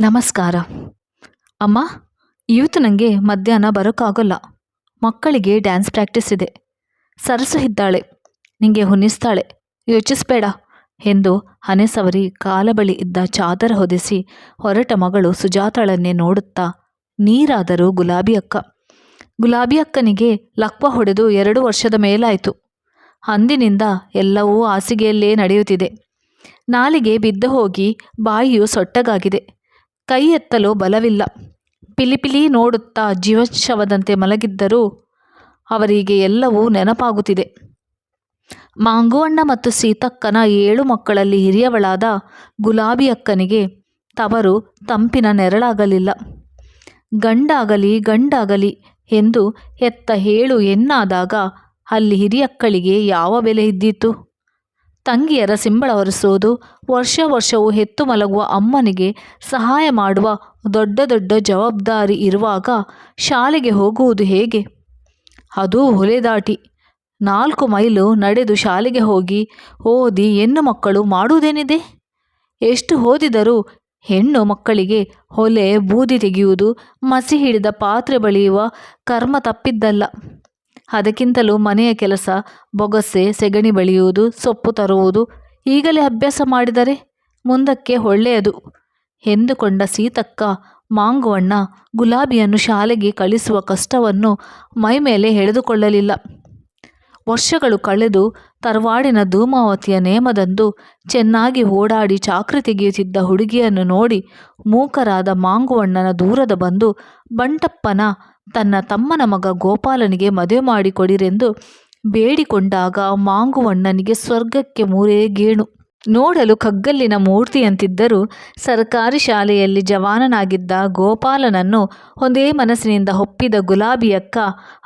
ನಮಸ್ಕಾರ. ಅಮ್ಮ, ಇವತ್ತು ನನಗೆ ಮಧ್ಯಾಹ್ನ ಬರೋಕ್ಕಾಗಲ್ಲ. ಮಕ್ಕಳಿಗೆ ಡ್ಯಾನ್ಸ್ ಪ್ರಾಕ್ಟೀಸ್ ಇದೆ. ಸರಸು ಇದ್ದಾಳೆ. ನಿಂಗೆ ಹುನ್ನಿಸ್ತಾಳೆ. ಯೋಚಿಸ್ಬೇಡ ಎಂದು ಹನೆ ಸವರಿ ಕಾಲ ಇದ್ದ ಚಾದರ ಹೊದಿಸಿ ಹೊರಟ ಮಗಳು ಸುಜಾತಾಳನ್ನೇ ನೋಡುತ್ತಾ ನೀರಾದರೂ ಗುಲಾಬಿ ಅಕ್ಕ. ಗುಲಾಬಿ ಅಕ್ಕನಿಗೆ ಲಕ್ವ ಹೊಡೆದು ಎರಡು ವರ್ಷದ ಮೇಲಾಯಿತು. ಅಂದಿನಿಂದ ಎಲ್ಲವೂ ಹಾಸಿಗೆಯಲ್ಲೇ ನಡೆಯುತ್ತಿದೆ. ನಾಲಿಗೆ ಬಿದ್ದು ಹೋಗಿ ಬಾಯಿಯು ಸೊಟ್ಟಗಾಗಿದೆ. ಕೈ ಎತ್ತಲು ಬಲವಿಲ್ಲ. ಪಿಲಿಪಿಲಿ ನೋಡುತ್ತಾ ಜೀವಶವದಂತೆ ಮಲಗಿದ್ದರೂ ಅವರಿಗೆ ಎಲ್ಲವೂ ನೆನಪಾಗುತ್ತಿದೆ. ಮಾಂಗುವಣ್ಣ ಮತ್ತು ಸೀತಕ್ಕನ ಏಳು ಮಕ್ಕಳಲ್ಲಿ ಹಿರಿಯವಳಾದ ಗುಲಾಬಿ ಅಕ್ಕನಿಗೆ ತವರು ತಂಪಿನ ನೆರಳಾಗಲಿಲ್ಲ. ಗಂಡಾಗಲಿ ಗಂಡಾಗಲಿ ಎಂದು ಎತ್ತ ಹೇಳು ಎನ್ನಾದಾಗ ಅಲ್ಲಿ ಹಿರಿಯಕ್ಕಳಿಗೆ ಯಾವ ಬೆಲೆ ಇದ್ದೀತು? ತಂಗಿಯರ ಸಿಂಬಳ ಹೊರಿಸುವುದು ವರ್ಷ ವರ್ಷವೂ ಹೆತ್ತು ಮಲಗುವ ಅಮ್ಮನಿಗೆ ಸಹಾಯ ಮಾಡುವ ದೊಡ್ಡ ದೊಡ್ಡ ಜವಾಬ್ದಾರಿ ಇರುವಾಗ ಶಾಲೆಗೆ ಹೋಗುವುದು ಹೇಗೆ? ಅದೂ ಹೊಲೆ ದಾಟಿ ನಾಲ್ಕು ಮೈಲು ನಡೆದು ಶಾಲೆಗೆ ಹೋಗಿ ಓದಿ ಹೆಣ್ಣು ಮಕ್ಕಳು ಮಾಡುವುದೇನಿದೆ? ಎಷ್ಟು ಓದಿದರೂ ಹೆಣ್ಣು ಮಕ್ಕಳಿಗೆ ಹೊಲೆ ಬೂದಿ ತೆಗೆಯುವುದು, ಮಸಿ ಹಿಡಿದ ಪಾತ್ರೆ ಬಳಿಯುವ ಕರ್ಮ ತಪ್ಪಿದ್ದಲ್ಲ. ಅದಕ್ಕಿಂತಲೂ ಮನೆಯ ಕೆಲಸ, ಬೊಗಸೆ, ಸೆಗಣಿ ಬಳಿಯುವುದು, ಸೊಪ್ಪು ತರುವುದು ಈಗಲೇ ಅಭ್ಯಾಸ ಮಾಡಿದರೆ ಮುಂದಕ್ಕೆ ಒಳ್ಳೆಯದು ಎಂದುಕೊಂಡ ಸೀತಕ್ಕ ಮಾಂಗುವಣ್ಣ ಗುಲಾಬಿಯನ್ನು ಶಾಲೆಗೆ ಕಳಿಸುವ ಕಷ್ಟವನ್ನು ಮೈಮೇಲೆ ಎಳೆದುಕೊಳ್ಳಲಿಲ್ಲ. ವರ್ಷಗಳು ಕಳೆದು ತರವಾಡಿನ ಧೂಮಾವತಿಯ ನೇಮದಂದು ಚೆನ್ನಾಗಿ ಓಡಾಡಿ ಚಾಕ್ರಿ ತೆಗೆಯುತ್ತಿದ್ದ ಹುಡುಗಿಯನ್ನು ನೋಡಿ ಮೂಕರಾದ ಮಾಂಗುವಣ್ಣನ ದೂರದ ಬಂದು ಬಂಟಪ್ಪನ ತನ್ನ ತಮ್ಮನ ಮಗ ಗೋಪಾಲನಿಗೆ ಮದುವೆ ಮಾಡಿಕೊಡಿರೆಂದು ಬೇಡಿಕೊಂಡಾಗ ಮಾಂಗುವಣ್ಣನಿಗೆ ಸ್ವರ್ಗಕ್ಕೆ ಮೂರೇ ಗೇಣು. ನೋಡಲು ಕಗ್ಗಲ್ಲಿನ ಮೂರ್ತಿಯಂತಿದ್ದರೂ ಸರ್ಕಾರಿ ಶಾಲೆಯಲ್ಲಿ ಜವಾನನಾಗಿದ್ದ ಗೋಪಾಲನನ್ನು ಒಂದೇ ಮನಸ್ಸಿನಿಂದ ಒಪ್ಪಿದ ಗುಲಾಬಿಯಕ್ಕ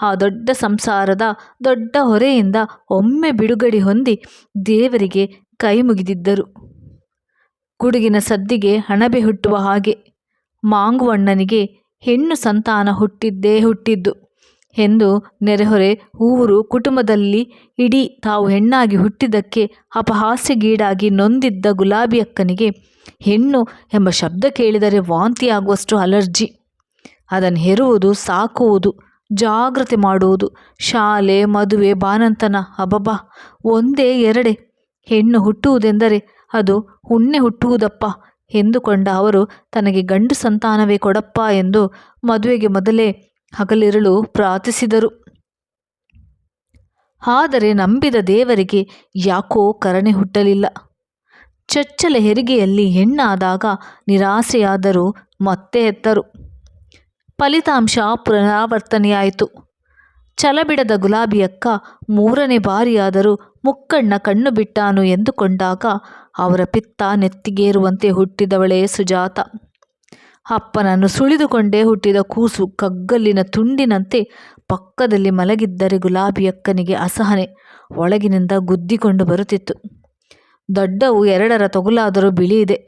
ಆ ದೊಡ್ಡ ಸಂಸಾರದ ದೊಡ್ಡ ಹೊರೆಯಿಂದ ಒಮ್ಮೆ ಬಿಡುಗಡೆ ಹೊಂದಿ ದೇವರಿಗೆ ಕೈ ಮುಗಿದಿದ್ದರು. ಗುಡುಗಿನ ಸದ್ದಿಗೆ ಹಣಬೆ ಹುಟ್ಟುವ ಹಾಗೆ ಮಾಂಗುವಣ್ಣನಿಗೆ ಹೆಣ್ಣು ಸಂತಾನ ಹುಟ್ಟಿದ್ದೇ ಹುಟ್ಟಿದ್ದು ಎಂದು ನೆರೆಹೊರೆ ಊರು ಕುಟುಂಬದಲ್ಲಿ ಇಡೀ ತಾವು ಹೆಣ್ಣಾಗಿ ಹುಟ್ಟಿದ್ದಕ್ಕೆ ಅಪಹಾಸ್ಯಗೀಡಾಗಿ ನೊಂದಿದ್ದ ಗುಲಾಬಿ ಅಕ್ಕನಿಗೆ ಹೆಣ್ಣು ಎಂಬ ಶಬ್ದ ಕೇಳಿದರೆ ವಾಂತಿಯಾಗುವಷ್ಟು ಅಲರ್ಜಿ. ಅದನ್ನು ಹೆರುವುದು, ಸಾಕುವುದು ಜಾಗ್ರತೆ ಮಾಡುವುದು, ಶಾಲೆ, ಮದುವೆ, ಬಾನಂತನ ಅಬಬ ಒಂದೇ ಎರಡೆ. ಹೆಣ್ಣು ಹುಟ್ಟುವುದೆಂದರೆ ಅದು ಉಣ್ಣೆ ಹುಟ್ಟುವುದಪ್ಪ ಎಂದುಕೊಂಡ ಅವರು, ತನಗೆ ಗಂಡು ಸಂತಾನವೇ ಕೊಡಪ್ಪ ಎಂದು ಮದುವೆಗೆ ಮೊದಲೇ ಹಗಲಿರುಳು ಪ್ರಾರ್ಥಿಸಿದರು. ಆದರೆ ನಂಬಿದ ದೇವರಿಗೆ ಯಾಕೋ ಕರಣೆ ಹುಟ್ಟಲಿಲ್ಲ. ಚಚ್ಚಲ ಹೆರಿಗೆಯಲ್ಲಿ ಹೆಣ್ಣಾದಾಗ ನಿರಾಸೆಯಾದರೂ ಮತ್ತೆ ಎತ್ತರು ಫಲಿತಾಂಶ ಪುನರಾವರ್ತನೆಯಾಯಿತು. ಛಲಬಿಡದ ಗುಲಾಬಿಯಕ್ಕ ಮೂರನೇ ಬಾರಿಯಾದರೂ ಮುಕ್ಕಣ್ಣ ಕಣ್ಣು ಬಿಟ್ಟಾನು ಎಂದುಕೊಂಡಾಗ ಅವರ ಪಿತ್ತ ನೆತ್ತಿಗೇರುವಂತೆ ಹುಟ್ಟಿದವಳೇ ಸುಜಾತ. ಅಪ್ಪನನ್ನು ಸುಳಿದುಕೊಂಡೇ ಹುಟ್ಟಿದ ಕೂಸು ಕಗ್ಗಲ್ಲಿನ ತುಂಡಿನಂತೆ ಪಕ್ಕದಲ್ಲಿ ಮಲಗಿದ್ದರೆ ಗುಲಾಬಿಯಕ್ಕನಿಗೆ ಅಸಹನೆ, ಒಳಗಿನಿಂದ ಗುದ್ದಿಕೊಂಡು ಬರುತ್ತಿತ್ತು. ದೊಡ್ಡವು ಎರಡರ ತೊಗಲಾದರೂ ಬಿಳಿಯಿದೆ.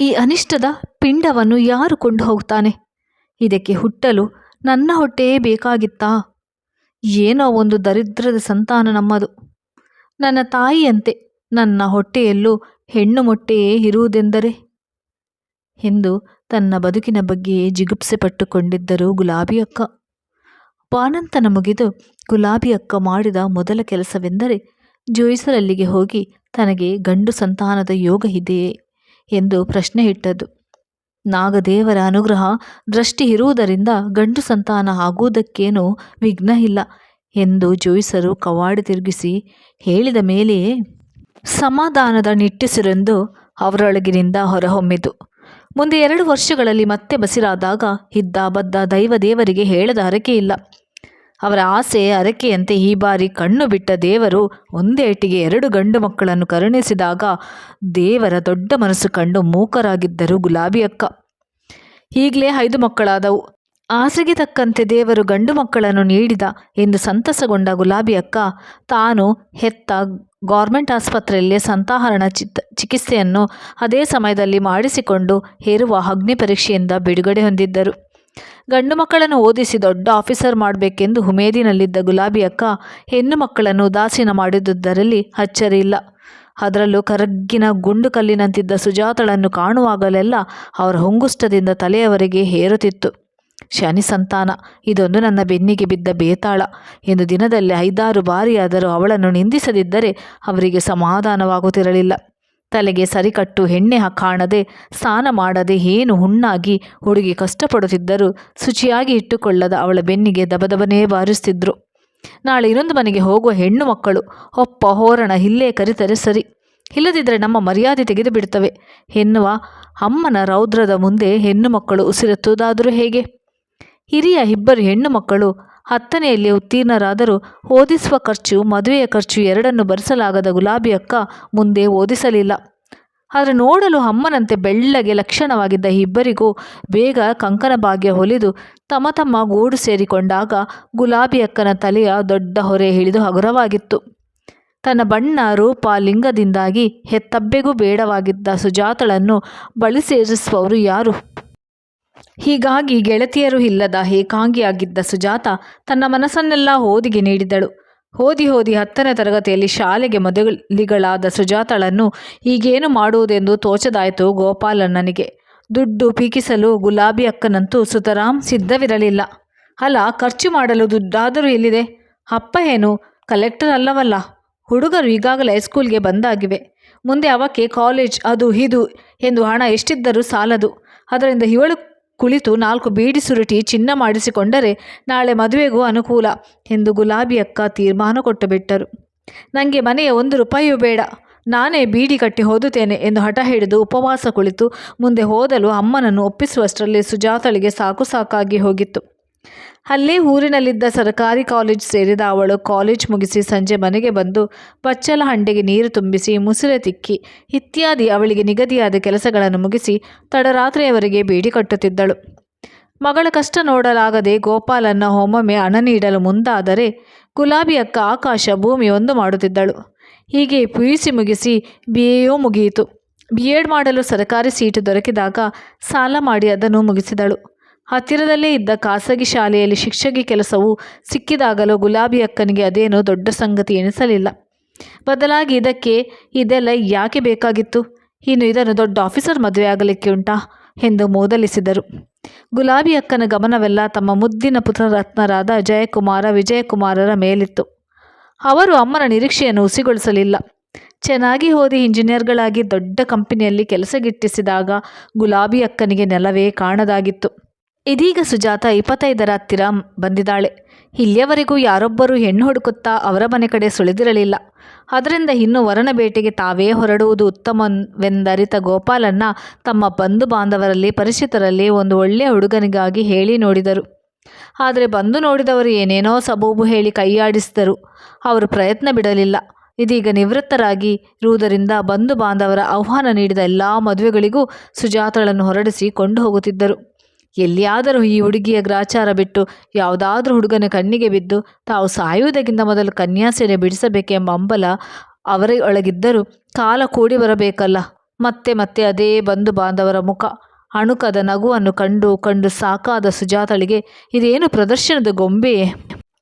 ಈ ಅನಿಷ್ಟದ ಪಿಂಡವನ್ನು ಯಾರು ಕೊಂಡು ಹೋಗ್ತಾನೆ ಇದಕ್ಕೆ ಹುಟ್ಟಲು ನನ್ನ ಹೊಟ್ಟೆಯೇ ಬೇಕಾಗಿತ್ತಾ? ಏನೋ ಒಂದು ದರಿದ್ರದ ಸಂತಾನ ನಮ್ಮದು. ನನ್ನ ತಾಯಿಯಂತೆ ನನ್ನ ಹೊಟ್ಟೆಯಲ್ಲೂ ಹೆಣ್ಣು ಮೊಟ್ಟೆಯೇ ಇರುವುದೆಂದರೆ? ಎಂದು ತನ್ನ ಬದುಕಿನ ಬಗ್ಗೆ ಜಿಗುಪ್ಸೆ ಪಟ್ಟುಕೊಂಡಿದ್ದರು ಗುಲಾಬಿ ಅಕ್ಕ. ಪಾನಂತನ ಮುಗಿದು ಗುಲಾಬಿ ಅಕ್ಕ ಮಾಡಿದ ಮೊದಲ ಕೆಲಸವೆಂದರೆ ಜೋಯಿಸಲಲ್ಲಿಗೆ ಹೋಗಿ ತನಗೆ ಗಂಡು ಸಂತಾನದ ಯೋಗ ಇದೆಯೇ ಎಂದು ಪ್ರಶ್ನೆ ಇಟ್ಟದ್ದು. ನಾಗದೇವರ ಅನುಗ್ರಹ ದೃಷ್ಟಿ ಇರುವುದರಿಂದ ಗಂಡು ಸಂತಾನ ಆಗುವುದಕ್ಕೇನೂ ವಿಘ್ನ ಇಲ್ಲ ಎಂದು ಜೋಯಿಸರು ಕವಾಡಿ ತಿರುಗಿಸಿ ಹೇಳಿದ ಮೇಲೆಯೇ, ಸಮಾಧಾನದ ನಿಟ್ಟಿಸಿರೆಂದು ಅವರೊಳಗಿನಿಂದ ಹೊರಹೊಮ್ಮಿತು. ಮುಂದೆ ಎರಡು ವರ್ಷಗಳಲ್ಲಿ ಮತ್ತೆ ಬಸಿರಾದಾಗ ಇದ್ದ ಬದ್ದ ದೈವದೇವರಿಗೆ ಹೇಳದ ಹರಕೆ ಇಲ್ಲ ಅವರ ಆಸೆ ಅರಕೆಯಂತೆ ಈ ಬಾರಿ ಕಣ್ಣು ಬಿಟ್ಟ ದೇವರು ಒಂದೇಟಿಗೆ ಎರಡು ಗಂಡು ಮಕ್ಕಳನ್ನು ಕರುಣಿಸಿದಾಗ ದೇವರ ದೊಡ್ಡ ಮನಸ್ಸು ಕಂಡು ಮೂಕರಾಗಿದ್ದರು ಗುಲಾಬಿ ಅಕ್ಕ. ಈಗಲೇ ಐದು ಮಕ್ಕಳಾದವು. ಆಸೆಗೆ ತಕ್ಕಂತೆ ದೇವರು ಗಂಡು ಮಕ್ಕಳನ್ನು ನೀಡಿದ ಎಂದು ಸಂತಸಗೊಂಡ ಗುಲಾಬಿ ಅಕ್ಕ ತಾನು ಹೆತ್ತ ಗೌರ್ಮೆಂಟ್ ಆಸ್ಪತ್ರೆಯಲ್ಲೇ ಸಂತಾಹರಣ ಚಿತ್ ಚಿಕಿತ್ಸೆಯನ್ನು ಅದೇ ಸಮಯದಲ್ಲಿ ಮಾಡಿಸಿಕೊಂಡು ಹೇರುವ ಅಗ್ನಿ ಪರೀಕ್ಷೆಯಿಂದ ಬಿಡುಗಡೆ ಹೊಂದಿದ್ದರು. ಗಂಡು ಮಕ್ಕಳನ್ನು ಓದಿಸಿ ದೊಡ್ಡ ಆಫೀಸರ್ ಮಾಡಬೇಕೆಂದು ಹುಮೇದಿನಲ್ಲಿದ್ದ ಗುಲಾಬಿ ಅಕ್ಕ ಹೆಣ್ಣು ಮಕ್ಕಳನ್ನು ಮಾಡಿದುದರಲ್ಲಿ ಅಚ್ಚರಿ ಇಲ್ಲ. ಅದರಲ್ಲೂ ಕರಗ್ಗಿನ ಗುಂಡು ಕಲ್ಲಿನಂತಿದ್ದ ಸುಜಾತಳನ್ನು ಕಾಣುವಾಗಲೆಲ್ಲ ಅವರ ಹೊಂಗುಷ್ಟದಿಂದ ತಲೆಯವರೆಗೆ ಹೇರುತ್ತಿತ್ತು. ಶನಿ ಸಂತಾನ, ಇದೊಂದು ನನ್ನ ಬೆನ್ನಿಗೆ ಬಿದ್ದ ಬೇತಾಳ. ಎಂದು ದಿನದಲ್ಲಿ ಐದಾರು ಬಾರಿಯಾದರೂ ಅವಳನ್ನು ನಿಂದಿಸದಿದ್ದರೆ ಅವರಿಗೆ ಸಮಾಧಾನವಾಗುತ್ತಿರಲಿಲ್ಲ. ತಲೆಗೆ ಸರಿಕಟ್ಟು ಹೆಣ್ಣೆ ಕಾಣದೆ, ಸ್ನಾನ ಮಾಡದೆ ಏನು ಹುಣ್ಣಾಗಿ ಹುಡುಗಿ ಕಷ್ಟಪಡುತ್ತಿದ್ದರೂ ಶುಚಿಯಾಗಿ ಇಟ್ಟುಕೊಳ್ಳದ ಅವಳ ಬೆನ್ನಿಗೆ ದಬದಬನೇ ಬಾರಿಸ್ತಿದ್ರು. ನಾಳೆ ಇನ್ನೊಂದು ಮನೆಗೆ ಹೋಗುವ ಹೆಣ್ಣು ಮಕ್ಕಳು, ಒಪ್ಪ ಹೋರಣ ಇಲ್ಲೇ ಕರಿತರೆ ಸರಿ. ಇಲ್ಲದಿದ್ದರೆ ನಮ್ಮ ಮರ್ಯಾದೆ ತೆಗೆದು ಬಿಡುತ್ತವೆ ಎನ್ನುವ ಅಮ್ಮನ ರೌದ್ರದ ಮುಂದೆ ಹೆಣ್ಣು ಮಕ್ಕಳು ಉಸಿರೆತ್ತುವುದಾದರೂ ಹೇಗೆ? ಹಿರಿಯ ಇಬ್ಬರು ಹೆಣ್ಣು ಮಕ್ಕಳು ಹತ್ತನೆಯಲ್ಲಿ ಉತ್ತೀರ್ಣರಾದರೂ ಓದಿಸುವ ಖರ್ಚು, ಮದುವೆಯ ಖರ್ಚು ಎರಡನ್ನು ಭರಿಸಲಾಗದ ಗುಲಾಬಿ ಅಕ್ಕ ಮುಂದೆ ಓದಿಸಲಿಲ್ಲ. ಆದರೆ ನೋಡಲು ಅಮ್ಮನಂತೆ ಬೆಳ್ಳಗೆ ಲಕ್ಷಣವಾಗಿದ್ದ ಇಬ್ಬರಿಗೂ ಬೇಗ ಕಂಕನ ಭಾಗ್ಯ ಹೊಲಿದು ತಮ್ಮ ತಮ್ಮ ಗೂಡು ಸೇರಿಕೊಂಡಾಗ ಗುಲಾಬಿ ಅಕ್ಕನ ತಲೆಯ ದೊಡ್ಡ ಹೊರೆ ಹಿಡಿದು ಹಗುರವಾಗಿತ್ತು. ತನ್ನ ಬಣ್ಣ, ರೂಪ, ಲಿಂಗದಿಂದಾಗಿ ಹೆತ್ತಬ್ಬೆಗೂ ಬೇಡವಾಗಿದ್ದ ಸುಜಾತಳನ್ನು ಬಳಿ ಸೇರಿಸುವವರು ಯಾರು? ಹೀಗಾಗಿ ಗೆಳತಿಯರು ಇಲ್ಲದ ಏಕಾಂಗಿಯಾಗಿದ್ದ ಸುಜಾತ ತನ್ನ ಮನಸ್ಸನ್ನೆಲ್ಲ ಓದಿಗೆ ನೀಡಿದಳು. ಓದಿ ಓದಿ ಹತ್ತನೇ ತರಗತಿಯಲ್ಲಿ ಶಾಲೆಗೆ ಮೊದಲಿಗಳಾದ ಸುಜಾತಳನ್ನು ಈಗೇನು ಮಾಡುವುದೆಂದು ತೋಚದಾಯಿತು ಗೋಪಾಲಣ್ಣನಿಗೆ. ದುಡ್ಡು ಪೀಕಿಸಲು ಗುಲಾಬಿ ಅಕ್ಕನಂತೂ ಸುತರಾಮ್ ಸಿದ್ಧವಿರಲಿಲ್ಲ. ಅಲ್ಲ, ಖರ್ಚು ಮಾಡಲು ದುಡ್ಡಾದರೂ ಎಲ್ಲಿದೆ? ಅಪ್ಪ ಏನು? ಕಲೆಕ್ಟರ್ ಅಲ್ಲವಲ್ಲ. ಹುಡುಗರು ಈಗಾಗಲೇ ಹೈಸ್ಕೂಲ್ಗೆ ಬಂದಾಗಿವೆ. ಮುಂದೆ ಅವಕ್ಕೆ ಕಾಲೇಜ್ ಅದು ಇದು ಎಂದು ಹಣ ಎಷ್ಟಿದ್ದರೂ ಸಾಲದು. ಅದರಿಂದ ಇವಳು ಕುಳಿತು ನಾಲ್ಕು ಬೀಡಿ ಸುರುಟಿ ಚಿನ್ನ ಮಾಡಿಸಿಕೊಂಡರೆ ನಾಳೆ ಮದುವೆಗೂ ಅನುಕೂಲ ಎಂದು ಗುಲಾಬಿ ಅಕ್ಕ ತೀರ್ಮಾನ ಕೊಟ್ಟು ಬಿಟ್ಟರು. ನನಗೆ ಮನೆಯ ಒಂದು ರೂಪಾಯಿಯೂ ಬೇಡ. ನಾನೇ ಬೀಡಿ ಕಟ್ಟಿ ಹೋದುತ್ತೇನೆ ಎಂದು ಹಠ ಹಿಡಿದು ಉಪವಾಸ ಕುಳಿತು ಮುಂದೆ ಹೋದಲು ಅಮ್ಮನನ್ನು ಒಪ್ಪಿಸುವಷ್ಟರಲ್ಲಿ ಸುಜಾತಳಿಗೆ ಸಾಕು ಸಾಕಾಗಿ ಹೋಗಿತ್ತು. ಅಲ್ಲೇ ಊರಿನಲ್ಲಿದ್ದ ಸರ್ಕಾರಿ ಕಾಲೇಜ್ ಸೇರಿದ ಅವಳು ಕಾಲೇಜ್ ಮುಗಿಸಿ ಸಂಜೆ ಮನೆಗೆ ಬಂದು ಬಚ್ಚಲ ಹಂಡೆಗೆ ನೀರು ತುಂಬಿಸಿ, ಮುಸುರೆ ತಿಕ್ಕಿ, ಇತ್ಯಾದಿ ಅವಳಿಗೆ ನಿಗದಿಯಾದ ಕೆಲಸಗಳನ್ನು ಮುಗಿಸಿ ತಡರಾತ್ರಿಯವರೆಗೆ ಬೀಡಿ ಕಟ್ಟುತ್ತಿದ್ದಳು. ಮಗಳ ಕಷ್ಟ ನೋಡಲಾಗದೆ ಗೋಪಾಲನ್ನ ಒಮ್ಮೊಮ್ಮೆ ಹಣ ನೀಡಲು ಮುಂದಾದರೆ ಗುಲಾಬಿ ಅಕ್ಕ ಆಕಾಶ ಭೂಮಿ ಒಂದು ಮಾಡುತ್ತಿದ್ದಳು. ಹೀಗೆ ಪಿ ಮುಗಿಸಿ ಬಿ ಎಯೂ ಮುಗಿಯಿತು. ಬಿ ಎಡ್ ಮಾಡಲು ಸರ್ಕಾರಿ ಸೀಟು ದೊರಕಿದಾಗ ಸಾಲ ಮಾಡಿ ಅದನ್ನು ಮುಗಿಸಿದಳು. ಹತ್ತಿರದಲ್ಲೇ ಇದ್ದ ಖಾಸಗಿ ಶಾಲೆಯಲ್ಲಿ ಶಿಕ್ಷಕಿ ಕೆಲಸವು ಸಿಕ್ಕಿದಾಗಲೂ ಗುಲಾಬಿ ಅಕ್ಕನಿಗೆ ಅದೇನೋ ದೊಡ್ಡ ಸಂಗತಿ ಎನಿಸಲಿಲ್ಲ ಬದಲಾಗಿ ಇದಕ್ಕೆ ಇದೆಲ್ಲ ಯಾಕೆ ಬೇಕಾಗಿತ್ತು? ಇನ್ನು ಇದನ್ನು ದೊಡ್ಡ ಆಫೀಸರ್ ಮದುವೆ ಆಗಲಿಕ್ಕೆ ಉಂಟಾ? ಎಂದು ಮೋದಲಿಸಿದರು. ಗುಲಾಬಿ ಅಕ್ಕನ ಗಮನವೆಲ್ಲ ತಮ್ಮ ಮುದ್ದಿನ ಪುತ್ರರತ್ನರಾದ ಜಯಕುಮಾರ ವಿಜಯಕುಮಾರರ ಮೇಲಿತ್ತು. ಅವರು ಅಮ್ಮನ ನಿರೀಕ್ಷೆಯನ್ನು ಹುಸಿಗೊಳಿಸಲಿಲ್ಲ. ಚೆನ್ನಾಗಿ ಓದಿ ಇಂಜಿನಿಯರ್ಗಳಾಗಿ ದೊಡ್ಡ ಕಂಪನಿಯಲ್ಲಿ ಕೆಲಸಗಿಟ್ಟಿಸಿದಾಗ ಗುಲಾಬಿ ಅಕ್ಕನಿಗೆ ನೆಲವೇ ಕಾಣದಾಗಿತ್ತು. ಇದೀಗ ಸುಜಾತ ಇಪ್ಪತ್ತೈದರ ಹತ್ತಿರ ಬಂದಿದ್ದಾಳೆ. ಇಲ್ಲಿಯವರೆಗೂ ಯಾರೊಬ್ಬರು ಹೆಣ್ಣು ಹುಡುಕುತ್ತಾ ಅವರ ಮನೆ ಕಡೆ ಸುಳಿದಿರಲಿಲ್ಲ. ಅದರಿಂದ ಇನ್ನು ವರನ ಬೇಟೆಗೆ ತಾವೇ ಹೊರಡುವುದು ಉತ್ತಮವೆಂದರಿತ ಗೋಪಾಲನ್ನ ತಮ್ಮ ಬಂಧು ಬಾಂಧವರಲ್ಲಿ ಪರಿಚಿತರಲ್ಲಿ ಒಂದು ಒಳ್ಳೆಯ ಹುಡುಗನಿಗಾಗಿ ಹೇಳಿ ನೋಡಿದರು. ಆದರೆ ಬಂದು ನೋಡಿದವರು ಏನೇನೋ ಸಬೂಬು ಹೇಳಿ ಕೈಯಾಡಿಸಿದರು. ಅವರು ಪ್ರಯತ್ನ ಬಿಡಲಿಲ್ಲ. ಇದೀಗ ನಿವೃತ್ತರಾಗಿ ಇರುವುದರಿಂದ ಬಂಧು ಬಾಂಧವರ ಆಹ್ವಾನ ನೀಡಿದ ಎಲ್ಲ ಮದುವೆಗಳಿಗೂ ಸುಜಾತಳನ್ನು ಹೊರಡಿಸಿ ಕೊಂಡು ಹೋಗುತ್ತಿದ್ದರು ಎಲ್ಲಿಯಾದರೂ ಈ ಹುಡುಗಿಯ ಗ್ರಾಚಾರ ಬಿಟ್ಟು ಯಾವುದಾದ್ರೂ ಹುಡುಗನ ಕಣ್ಣಿಗೆ ಬಿದ್ದು ತಾವು ಸಾಯುವುದಕ್ಕಿಂತ ಮೊದಲು ಕನ್ಯಾಸೆನೆ ಬಿಡಿಸಬೇಕೆಂಬ ಹಂಬಲ ಅವರ ಒಳಗಿದ್ದರೂ ಕಾಲ ಕೂಡಿ ಬರಬೇಕಲ್ಲ. ಮತ್ತೆ ಮತ್ತೆ ಅದೇ ಬಂಧು ಬಾಂಧವರ ಮುಖ. ಅಣುಕದ ನಗುವನ್ನು ಕಂಡು ಕಂಡು ಸಾಕಾದ ಸುಜಾತಳಿಗೆ ಇದೇನು ಪ್ರದರ್ಶನದ ಗೊಂಬೆಯೇ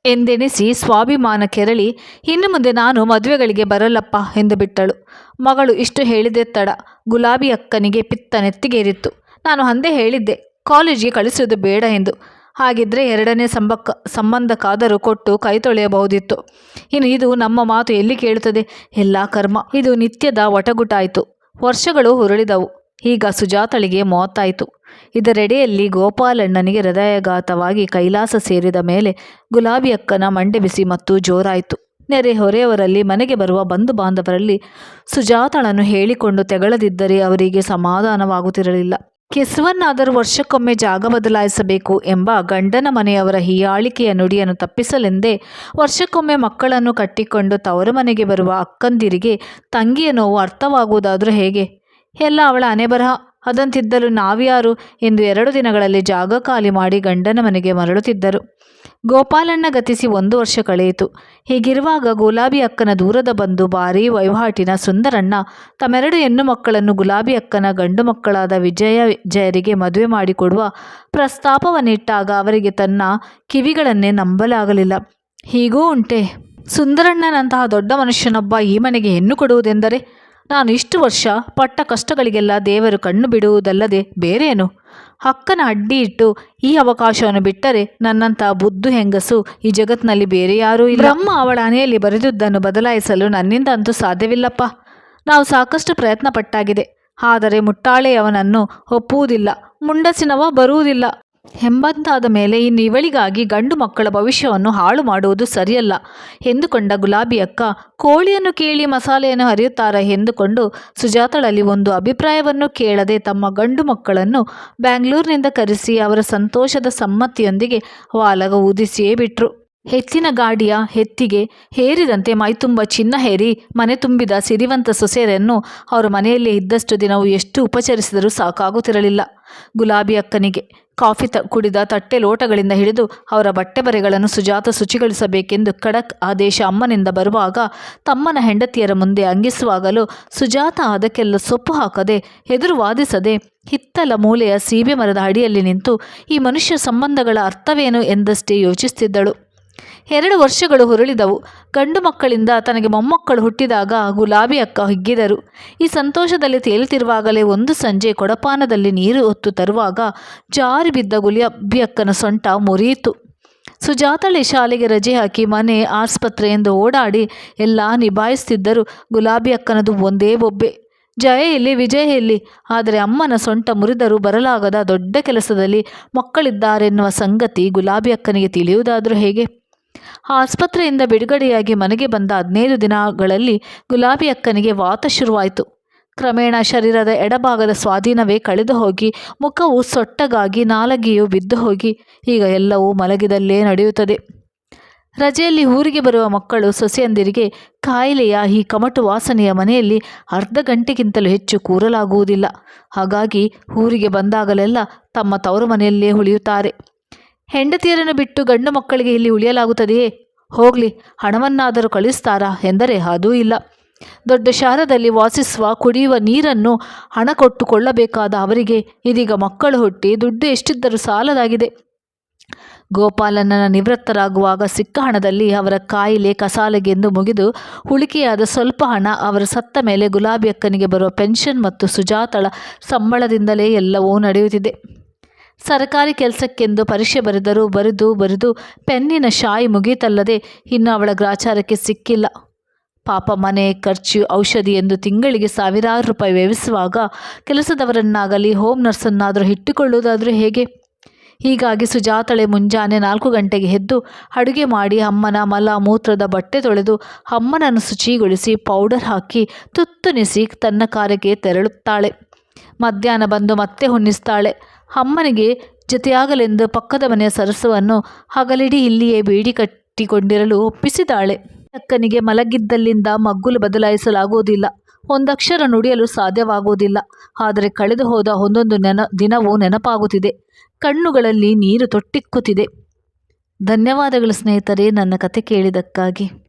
ಎಂದೆನಿಸಿ ಸ್ವಾಭಿಮಾನ ಕೆರಳಿ, ಇನ್ನು ಮುಂದೆ ನಾನು ಮದುವೆಗಳಿಗೆ ಬರಲ್ಲಪ್ಪ ಎಂದು ಬಿಟ್ಟಳು. ಮಗಳು ಇಷ್ಟು ಹೇಳಿದೆ ತಡ. ಗುಲಾಬಿ ಅಕ್ಕನಿಗೆ ಪಿತ್ತ ನೆತ್ತಿಗೇರಿತ್ತು. ನಾನು ಅಂದೇ ಹೇಳಿದ್ದೆ. ಕಾಲೇಜಿಗೆ ಕಳಿಸೋದು ಬೇಡ ಎಂದು. ಹಾಗಿದ್ರೆ ಎರಡನೇ ಸಂಬಕ್ಕ ಸಂಬಂಧಕ್ಕಾದರೂ ಕೊಟ್ಟು ಕೈ ತೊಳೆಯಬಹುದಿತ್ತು. ಇನ್ನು ಇದು ನಮ್ಮ ಮಾತು ಎಲ್ಲಿ ಕೇಳುತ್ತದೆ? ಎಲ್ಲ ಕರ್ಮ. ಇದು ನಿತ್ಯದ ಒಟಗುಟಾಯಿತು. ವರ್ಷಗಳು ಹುರುಳಿದವು ಈಗ ಸುಜಾತಳಿಗೆ ಮೋತಾಯಿತು ಇದರೆಡೆಯಲ್ಲಿ ಗೋಪಾಲಣ್ಣನಿಗೆ ಹೃದಯಘಾತವಾಗಿ ಕೈಲಾಸ ಸೇರಿದ ಮೇಲೆ ಗುಲಾಬಿ ಅಕ್ಕನ ಮಂಡೆ ಬಿಸಿ ಮತ್ತು ಜೋರಾಯಿತು. ನೆರೆ ಹೊರೆಯವರಲ್ಲಿ ಮನೆಗೆ ಬರುವ ಬಂಧು ಬಾಂಧವರಲ್ಲಿ ಸುಜಾತಳನ್ನು ಹೇಳಿಕೊಂಡು ತೆಗಳದಿದ್ದರೆ ಅವರಿಗೆ ಸಮಾಧಾನವಾಗುತ್ತಿರಲಿಲ್ಲ. ಕೆಸುವನ್ನಾದರೂ ವರ್ಷಕ್ಕೊಮ್ಮೆ ಜಾಗ ಬದಲಾಯಿಸಬೇಕು ಎಂಬ ಗಂಡನ ಮನೆಯವರ ಹೀಯಾಳಿಕೆಯ ನುಡಿಯನ್ನು ತಪ್ಪಿಸಲೆಂದೇ ವರ್ಷಕ್ಕೊಮ್ಮೆ ಮಕ್ಕಳನ್ನು ಕಟ್ಟಿಕೊಂಡು ತವರು ಮನೆಗೆ ಬರುವ ಅಕ್ಕಂದಿರಿಗೆ ತಂಗಿಯ ನೋವು ಅರ್ಥವಾಗುವುದಾದರೂ ಹೇಗೆ? ಎಲ್ಲ ಅವಳ ಹಣೆಬರಹ ಅದಂತಿದ್ದಲು ನಾವ್ಯಾರು ಎಂದು ಎರಡು ದಿನಗಳಲ್ಲಿ ಜಾಗ ಖಾಲಿ ಮಾಡಿ ಗಂಡನ ಮನೆಗೆ ಮರಳುತ್ತಿದ್ದರು. ಗೋಪಾಲಣ್ಣ ಗತಿಸಿ ಒಂದು ವರ್ಷ ಕಳೆಯಿತು. ಹೀಗಿರುವಾಗ ಗುಲಾಬಿ ಅಕ್ಕನ ದೂರದ ಬಂದು ಭಾರೀ ವಹಿವಾಟಿನ ಸುಂದರಣ್ಣ ತಮ್ಮೆರಡು ಹೆಣ್ಣು ಮಕ್ಕಳನ್ನು ಗುಲಾಬಿ ಅಕ್ಕನ ಗಂಡು ಮಕ್ಕಳಾದ ವಿಜಯ ಜಯರಿಗೆ ಮದುವೆ ಮಾಡಿಕೊಡುವ ಪ್ರಸ್ತಾಪವನ್ನಿಟ್ಟಾಗ ಅವರಿಗೆ ತನ್ನ ಕಿವಿಗಳನ್ನೇ ನಂಬಲಾಗಲಿಲ್ಲ. ಹೀಗೂ ಉಂಟೆ. ಸುಂದರಣ್ಣನಂತಹ ದೊಡ್ಡ ಮನುಷ್ಯನೊಬ್ಬ ಈ ಮನೆಗೆ ಹೆಣ್ಣು ಕೊಡುವುದೆಂದರೆ ನಾನು ಇಷ್ಟು ವರ್ಷ ಪಟ್ಟ ಕಷ್ಟಗಳಿಗೆಲ್ಲ ದೇವರು ಕಣ್ಣು ಬಿಡುವುದಲ್ಲದೆ ಬೇರೇನು? ಹಕ್ಕನ ಅಡ್ಡಿ ಇಟ್ಟು ಈ ಅವಕಾಶವನ್ನು ಬಿಟ್ಟರೆ ನನ್ನಂಥ ಬುದ್ಧು ಹೆಂಗಸು ಈ ಜಗತ್ತಿನಲ್ಲಿ ಬೇರೆ ಯಾರೂ ಇಲ್ಲ. ಬ್ರಹ್ಮ ಅವಳ ಅನೆಯಲ್ಲಿ ಬರೆದುದನ್ನು ಬದಲಾಯಿಸಲು ನನ್ನಿಂದ ಅಂತೂ ಸಾಧ್ಯವಿಲ್ಲಪ್ಪ. ನಾವು ಸಾಕಷ್ಟು ಪ್ರಯತ್ನ ಪಟ್ಟಾಗಿದೆ ಆದರೆ ಮುಟ್ಟಾಳೆಯವನನ್ನು ಒಪ್ಪುವುದಿಲ್ಲ, ಮುಂಡಸಿನವ ಬರುವುದಿಲ್ಲ. ಎಂಬಂತಾದ ಮೇಲೆ ಇನ್ನು ಇವಳಿಗಾಗಿ ಗಂಡು ಮಕ್ಕಳ ಭವಿಷ್ಯವನ್ನು ಹಾಳು ಮಾಡುವುದು ಸರಿಯಲ್ಲ ಎಂದುಕೊಂಡ ಗುಲಾಬಿ ಅಕ್ಕ, ಕೋಳಿಯನ್ನು ಕೇಳಿ ಮಸಾಲೆಯನ್ನು ಹರಿಯುತ್ತಾರೆ ಎಂದುಕೊಂಡು ಸುಜಾತಳಲ್ಲಿ ಒಂದು ಅಭಿಪ್ರಾಯವನ್ನು ಕೇಳದೆ ತಮ್ಮ ಗಂಡು ಮಕ್ಕಳನ್ನು ಬ್ಯಾಂಗ್ಳೂರಿನಿಂದ ಕರೆಸಿ ಅವರ ಸಂತೋಷದ ಸಮ್ಮತಿಯೊಂದಿಗೆ ವಾಲಗ ಊದಿಸಿಯೇ ಬಿಟ್ರು. ಹೆಚ್ಚಿನ ಗಾಡಿಯ ಹೆತ್ತಿಗೆ ಹೇರಿದಂತೆ ಮೈತುಂಬ ಚಿನ್ನ ಹೇರಿ ಮನೆ ತುಂಬಿದ ಸಿರಿವಂತ ಸೊಸೆಯರನ್ನು ಅವರ ಮನೆಯಲ್ಲೇ ಇದ್ದಷ್ಟು ದಿನವೂ ಎಷ್ಟು ಉಪಚರಿಸಿದರೂ ಸಾಕಾಗುತ್ತಿರಲಿಲ್ಲ. ಗುಲಾಬಿ ಅಕ್ಕನಿಗೆ ಕಾಫಿ ತ, ಕುಡಿದ ತಟ್ಟೆ ಲೋಟಗಳಿಂದ ಹಿಡಿದು ಅವರ ಬಟ್ಟೆ ಬರೆಗಳನ್ನು ಸುಜಾತ ಶುಚಿಗೊಳಿಸಬೇಕೆಂದು ಖಡಕ್ ಆದೇಶ ಅಮ್ಮನಿಂದ ಬರುವಾಗ ತಮ್ಮನ ಹೆಂಡತಿಯರ ಮುಂದೆ ಅಂಗಿಸುವಾಗಲೂ ಸುಜಾತ ಅದಕ್ಕೆಲ್ಲ ಸೊಪ್ಪು ಹಾಕದೆ ಎದುರು ವಾದಿಸದೆ ಹಿತ್ತಲ ಮೂಲೆಯ ಸೀಬೆ ಮರದ ಅಡಿಯಲ್ಲಿ ನಿಂತು ಈ ಮನುಷ್ಯ ಸಂಬಂಧಗಳ ಅರ್ಥವೇನು ಎಂದಷ್ಟೇ ಯೋಚಿಸುತ್ತಿದ್ದಳು ಎರಡು ವರ್ಷಗಳು ಹುರುಳಿದವು. ಗಂಡು ಮಕ್ಕಳಿಂದ ತನಗೆ ಮೊಮ್ಮಕ್ಕಳು ಹುಟ್ಟಿದಾಗ ಗುಲಾಬಿ ಅಕ್ಕ ಹಿಗ್ಗಿದರು. ಈ ಸಂತೋಷದಲ್ಲಿ ತೇಲ್ತಿರುವಾಗಲೇ ಒಂದು ಸಂಜೆ ಕೊಡಪಾನದಲ್ಲಿ ನೀರು ಹೊತ್ತು ತರುವಾಗ ಜಾರಿ ಬಿದ್ದ ಗುಲಾಬಿ ಅಕ್ಕನ ಸೊಂಟ ಮುರಿಯಿತು. ಸುಜಾತಳೆ ಶಾಲೆಗೆ ರಜೆ ಹಾಕಿ ಮನೆ ಆಸ್ಪತ್ರೆ ಎಂದು ಓಡಾಡಿ ಎಲ್ಲ ನಿಭಾಯಿಸುತ್ತಿದ್ದರು. ಗುಲಾಬಿ ಅಕ್ಕನದು ಒಂದೇ ಬೊಬ್ಬೆ. ಜಯ ಇಲ್ಲಿ ವಿಜಯ ಇಲ್ಲಿ ಆದರೆ ಅಮ್ಮನ ಸೊಂಟ ಮುರಿದರೂ ಬರಲಾಗದ ದೊಡ್ಡ ಕೆಲಸದಲ್ಲಿ ಮಕ್ಕಳಿದ್ದಾರೆನ್ನುವ ಸಂಗತಿ ಗುಲಾಬಿ ಅಕ್ಕನಿಗೆ ತಿಳಿಯುವುದಾದರೂ ಹೇಗೆ? ಆಸ್ಪತ್ರೆಯಿಂದ ಬಿಡುಗಡೆಯಾಗಿ ಮನೆಗೆ ಬಂದ ಹದಿನೈದು ದಿನಗಳಲ್ಲಿ ಗುಲಾಬಿ ಅಕ್ಕನಿಗೆ ವಾತ ಶುರುವಾಯಿತು. ಕ್ರಮೇಣ ಶರೀರದ ಎಡಭಾಗದ ಸ್ವಾಧೀನವೇ ಕಳೆದು ಹೋಗಿ, ಮುಖವು ಸೊಟ್ಟಗಾಗಿ ನಾಲಗೆಯು ಬಿದ್ದು ಹೋಗಿ, ಈಗ ಎಲ್ಲವೂ ಮಲಗಿದಲ್ಲೇ ನಡೆಯುತ್ತದೆ. ರಜೆಯಲ್ಲಿ ಊರಿಗೆ ಬರುವ ಮಕ್ಕಳು ಸೊಸೆಯಂದಿರಿಗೆ ಕಾಯಿಲೆಯ ಈ ಕಮಟು ವಾಸನೆಯ ಮನೆಯಲ್ಲಿ ಅರ್ಧ ಗಂಟೆಗಿಂತಲೂ ಹೆಚ್ಚು ಕೂರಲಾಗುವುದಿಲ್ಲ. ಹಾಗಾಗಿ ಊರಿಗೆ ಬಂದಾಗಲೆಲ್ಲ ತಮ್ಮ ತವರು ಮನೆಯಲ್ಲೇ ಉಳಿಯುತ್ತಾರೆ. ಹೆಂಡತಿಯರನ್ನು ಬಿಟ್ಟು ಗಂಡು ಮಕ್ಕಳಿಗೆ ಇಲ್ಲಿ ಉಳಿಯಲಾಗುತ್ತದೆಯೇ? ಹೋಗಲಿ, ಹಣವನ್ನಾದರೂ ಕಳಿಸ್ತಾರಾ? ಎಂದರೆ ಅದೂ ಇಲ್ಲ. ದೊಡ್ಡ ಶಹರದಲ್ಲಿ ವಾಸಿಸುವ, ಕುಡಿಯುವ ನೀರನ್ನು ಹಣ ಕೊಟ್ಟುಕೊಳ್ಳಬೇಕಾದ ಅವರಿಗೆ ಇದೀಗ ಮಕ್ಕಳು ಹುಟ್ಟಿ ದುಡ್ಡು ಎಷ್ಟಿದ್ದರೂ ಸಾಲದಾಗಿದೆ. ಗೋಪಾಲನನ ನಿವೃತ್ತರಾಗುವಾಗ ಸಿಕ್ಕ ಹಣದಲ್ಲಿ ಅವರ ಕಾಯಿಲೆ ಕಸಾಲೆಗೆಂದು ಮುಗಿದು ಉಳಿಕೆಯಾದ ಸ್ವಲ್ಪ ಹಣ ಅವರ ಸತ್ತ ಮೇಲೆ ಗುಲಾಬಿ ಅಕ್ಕನಿಗೆ ಬರುವ ಪೆನ್ಷನ್ ಮತ್ತು ಸುಜಾತಳ ಸಂಬಳದಿಂದಲೇ ಎಲ್ಲವೂ ನಡೆಯುತ್ತಿದೆ. ಸರ್ಕಾರಿ ಕೆಲಸಕ್ಕೆಂದು ಪರೀಕ್ಷೆ ಬರೆದರೂ ಬರೆದು ಬರೆದು ಪೆನ್ನಿನ ಶಾಯಿ ಮುಗೀತಲ್ಲದೆ ಇನ್ನು ಅವಳ ಗ್ರಾಚಾರಕ್ಕೆ ಸಿಕ್ಕಿಲ್ಲ. ಪಾಪ ಮನೆ, ಖರ್ಚು, ಔಷಧಿ ಎಂದು ತಿಂಗಳಿಗೆ ಸಾವಿರಾರು ರೂಪಾಯಿ ವ್ಯಯಿಸುವಾಗ ಕೆಲಸದವರನ್ನಾಗಲಿ, ಹೋಮ್ ನರ್ಸನ್ನಾದರೂ ಇಟ್ಟುಕೊಳ್ಳುವುದಾದರೂ ಹೇಗೆ? ಹೀಗಾಗಿ ಸುಜಾತಳೆ ಮುಂಜಾನೆ ನಾಲ್ಕು ಗಂಟೆಗೆ ಎದ್ದು ಅಡುಗೆ ಮಾಡಿ ಅಮ್ಮನ ಮಲ ಮೂತ್ರದ ಬಟ್ಟೆ ತೊಳೆದು ಅಮ್ಮನನ್ನು ಶುಚಿಗೊಳಿಸಿ ಪೌಡರ್ ಹಾಕಿ ತುತ್ತುನಿಸಿ ತನ್ನ ಕಾರ್ಯಕ್ಕೆ ತೆರಳುತ್ತಾಳೆ. ಮಧ್ಯಾಹ್ನ ಬಂದು ಮತ್ತೆ ಹುಣ್ಣಿಸ್ತಾಳೆ ಅಮ್ಮನಿಗೆ ಜೊತೆಯಾಗಲೆಂದು ಪಕ್ಕದ ಮನೆಯ ಸರಸವನ್ನು ಹಗಲಿಡಿ ಇಲ್ಲಿಯೇ ಬೇಡಿ ಕಟ್ಟಿಕೊಂಡಿರಲು ಒಪ್ಪಿಸಿದಾಳೆ ಅಕ್ಕನಿಗೆ ಮಲಗಿದ್ದಲ್ಲಿಂದ ಮಗ್ಗುಲು ಬದಲಾಯಿಸಲಾಗುವುದಿಲ್ಲ. ಒಂದಕ್ಷರ ನುಡಿಯಲು ಸಾಧ್ಯವಾಗುವುದಿಲ್ಲ. ಆದರೆ ಕಳೆದು ಹೋದ ಒಂದೊಂದು ನೆನ ದಿನವೂ ನೆನಪಾಗುತ್ತಿದೆ. ಕಣ್ಣುಗಳಲ್ಲಿ ನೀರು ತೊಟ್ಟಿಕ್ಕುತ್ತಿದೆ. ಧನ್ಯವಾದಗಳು ಸ್ನೇಹಿತರೆ ನನ್ನ ಕತೆ ಕೇಳಿದ್ದಕ್ಕಾಗಿ.